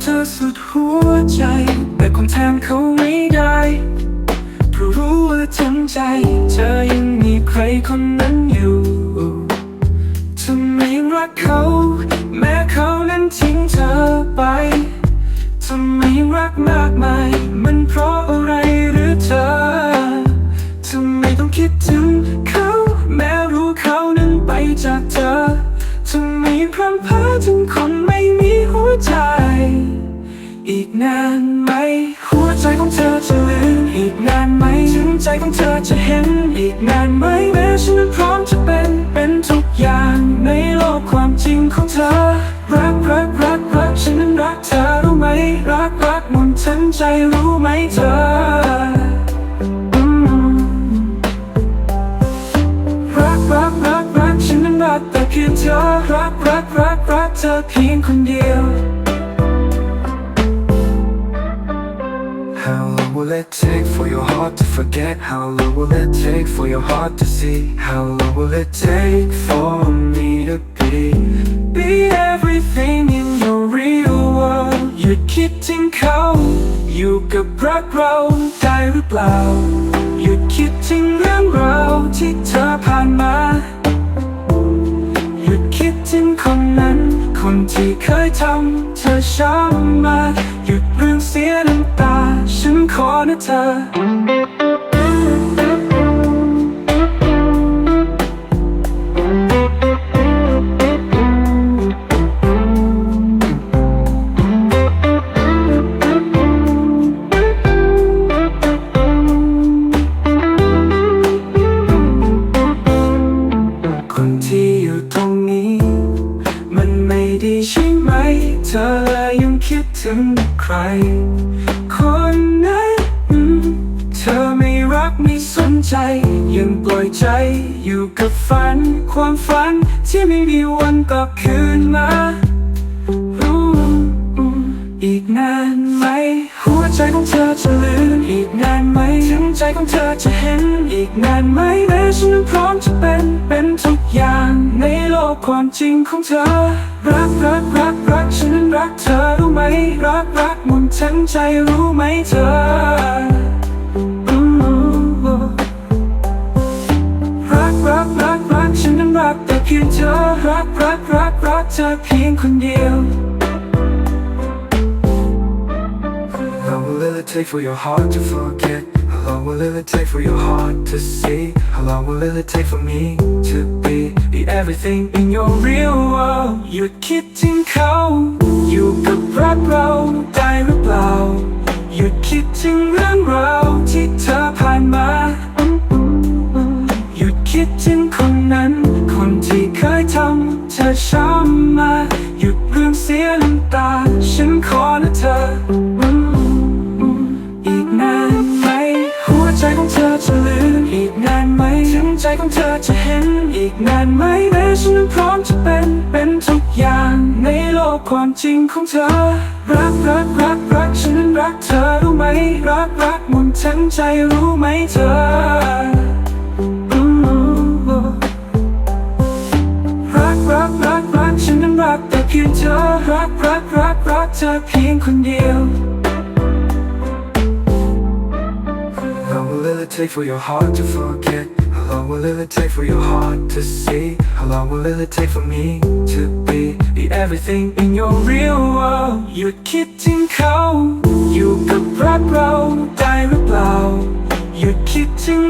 เธอสุดหัวใจ แต่คนแทนเขาไม่ได้เพราะรู้ว่าทั้งใจ เธอยังมีใครคนนั้นอยู่เธอไม่รักเขา แม้เขานั้นทิ้งเธอไปเธอไม่รักมากมาย มันเพราะอะไรหรือเธอเธอไม่ต้องคิดถึงเขาแม้รู้เขานั้นไปจากเธอเธอไม่พร่ำเพ้อถึงคนไม่มีหัวใจ อีกนานไหม หัวใจของเธอจะลืมอีกนานไหมถึงใจของเธอจะเห็นอีกนานไหมแม้ฉันนั้นพร้อมจะเป็นเป็นทุกอย่างในโลกความจริงของเธอ รักรักรักรักฉันนั้นรักเธอรู้ไหม รักรักหมดทั้งใจรู้ไหมเธออืมรักรักรักรักฉันนั้นรักแต่เพียงเธอ รักรักรักรักเธอเพียงคนเดียว How long will it take for your heart to forget? How long will it take for your heart to see? How long will it take for me to be? Be everything in your real world หยุดคิดถึงเขาอยู่กับรักเราได้หรือเปล่า หยุดคิดถึงเรื่องราวที่เธอผ่านมา หยุดคิดถึงคนนั้น คนที่เคยทำเธอช้ำมา หยุดเรื่องเสีย ขอนะเธอ คนที่อยู่ตรงนี้ มันไม่ดีใช่ไหม เธอเลยยังคิดถึงใคร คนนั้น ใจ ยังปล่อยใจอยู่กับฝัน ความฝันที่ไม่มีวันกลับคืนมา รู้อีกนานไหม หัวใจของเธอจะลืมอีกนานไหมถึงใจของเธอจะเห็นอีกนานไหมแม้ฉันพร้อมจะเป็นเป็นทุกอย่างในโลกความจริงของเธอ รักรักรักรักฉันรักเธอรู้ไหม รักรักหมดทั้งใจรู้ไหมเธอ รักรักรักรักเธอเพียงคนเดียว How long will it take for your heart to forget? How long will it take for your heart to see? How long will it take for me to be? Be everything in your real world หยุดคิดถึงเขา อยู่กับรักเราได้หรือเปล่า เธอช้ำมาหยุดเรื่องเสียน้ำตา ฉันขอนะเธอ อีกนานไหม หัวใจของเธอจะลืมอีกนานไหมถึงใจของเธอจะเห็นอีกนานไหมแม้ฉันพร้อมจะเป็นเป็นทุกอย่างในโลกความจริงของเธอ รักรักรักรักฉันรักเธอรู้ไหม รักรักหมดทั้งใจรู้ไหมเธอ กรักเธอเพียงคนเดียว How long will it take for your heart to forget? How long will it take for your heart to see? How long will it take for me to be? Be everything in your real world หยุดคิดถึงเขา อยู่กับรักเราได้หรือเปล่า หยุดคิดถึง